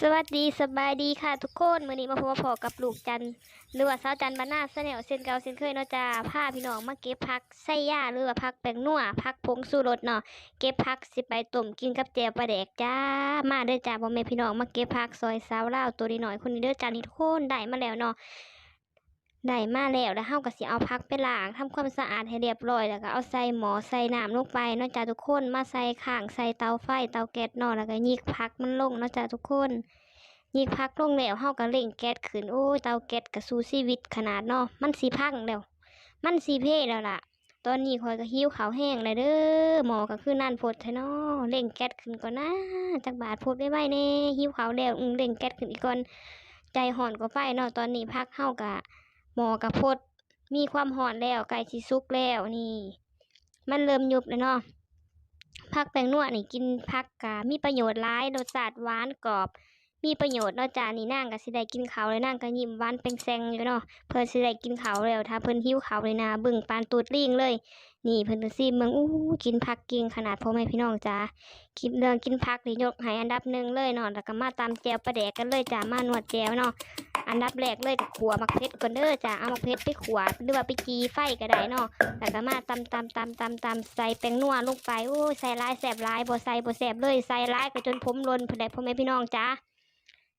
สวัสดีสบายดีค่ะทุกคนมื้อนี้มาพบพอกับลูกจันทร์หรือว่าสาวจันบานนาเสนวเส้นเกาเส้นเคยเนาะจ้าพาพี่น้องมาเก็บผักไส้ย่าหรือว่าผักแป้งนัวผักผงสูรสเนาะเก็บผักสิไปต้มกินกับแจ่วปลาแดกจ้ามาเด้อจ้าพ่อแม่พี่น้องมาเก็บผักซอยสาวลาตัวน้อยคนนี้เด้อจ้านี่ทุกคนได้มาแล้วเนาะ ได้มาแล้วแล้วเฮาก็สิเอาผักไปล้างทำความสะอาดให้เรียบร้อยแล้วก็เอาใส่หมอใส่น้ำลงไปเนาะจ้าทุกคนมาใส่ข้างใส่เตาไฟเตาแก๊สเนาะแล้วก็ยีกผักมันลงเนาะจ้าทุกคนยีกพักลงแล้วเฮาก็เร่งแก๊สขึ้นโอ้ยเตาแก๊สก็สู้ชีวิตขนาดเนาะมันสิพังแล้ว มันสิเพ่แล้วล่ะ ตอนนี้ข่อยก็หิวขาวแห้งแล้วเด้อหมอก็คือนั่นพดแท้เนาะเร่งแก๊สขึ้นก่อนนะจักบาทพดไว้ไว้แน่หิวขาวแล้วอืมเร่งแก๊สขึ้นอีกก่อนใจห่อนก็ไฟเนาะตอนนี้พักเฮากะ หมอก็พดมีความหอนแล้วใกล้สิสุกแล้วนี่ มันเริ่มยุบแล้วเนาะผักแปงนัวนี่กินผักกะมีประโยชน์หลายรสชาติหวานกรอบ มีประโยชน์เนาะจ้านี่นางก็สิได้กินเขาเลยนางก็ยิ้มหวานเป็นแซงอยู่เนาะเพิ่นสิได้กินเขาแล้วถ้าเพิ่นหิวเขาเลยนะบิ่งปานตูดลิงเลย นี่เพิ่นก็สิเมืองอู้กินผักเก่งขนาดพ่อแม่พี่น้องจ้าคิดเรื่องกินผักนี่ยกให้อันดับหนึ่งเลยเนาะแล้วก็มาตำแจวปลาแดกกันเลยจ้ามานวดแจวเนาะ อันดับแรกเลยก็ขัวมักเพชรก่อนเด้อจ้าเอามักเพชรไปขัวหรือว่าไปจีไฟก็ได้เนาะแล้วก็มาตำตำตำตำตำใส่แป้งนัวลงไปโอ้ใส่ลายแสบลายบ่ใส่บ่แสบเลยใส่ลายก็จนผมหล่นพุ่นได้พ่อแม่พี่น้องจ้า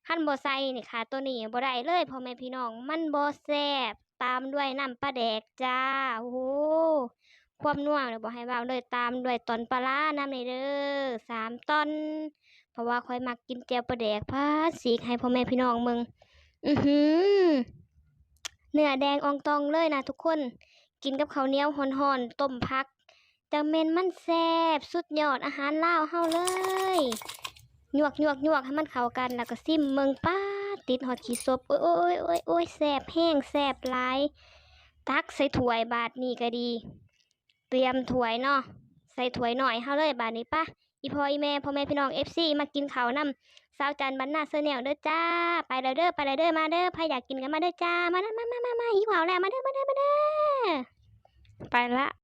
ขั้นบ่ใส่นี่ค่ะตัวนี้บ่ได้เลยพ่อแม่พี่น้องมันบ่แซ่บตามด้วยน้ำปลาแดกจ้าโอ้โหความนัวเนี่ยบ่ให้เว้าเลยตามด้วยตอนปลาร้าน้ำในเด้อสามตอน เพราะว่าคอยมักกินแจ่วปลาแดกพาสีให้พ่อแม่พี่น้องมึง อือหือเนื้อแดงอองตองเลยนะทุกคน กินกับข้าวเหนียวห่อนๆต้มผักจังเมนมันแซ่บสุดยอดอาหารลาวเฮาเลยหยวกหยวกหยวกให้มันเข้ากันแล้วก็ซิมเมืองป้าติดหอดขี้ศพโอ้ยโอ้ยโอ้ยโอ้ยแสบแห้งแสบหลายตักใส่ถ้วยบาทนี่ก็ดี เตรียมถ้วยเนาะใส่ถ้วยหน่อยเฮาเลยบาทนี้ปะ อีพ่ออีแม่พ่อแม่พี่น้องเอฟซีมากินข้าวนำสาวจันบรรณาเสแนวเด้อจ้า ไปแล้วเด้อไปแล้วเด้อมาเด้อใครอยากกินกันมาเด้อจ้า มาเด้อมามามามาหิวข้าวแล้วมาเด้อมาเด้อมาเด้อไปละ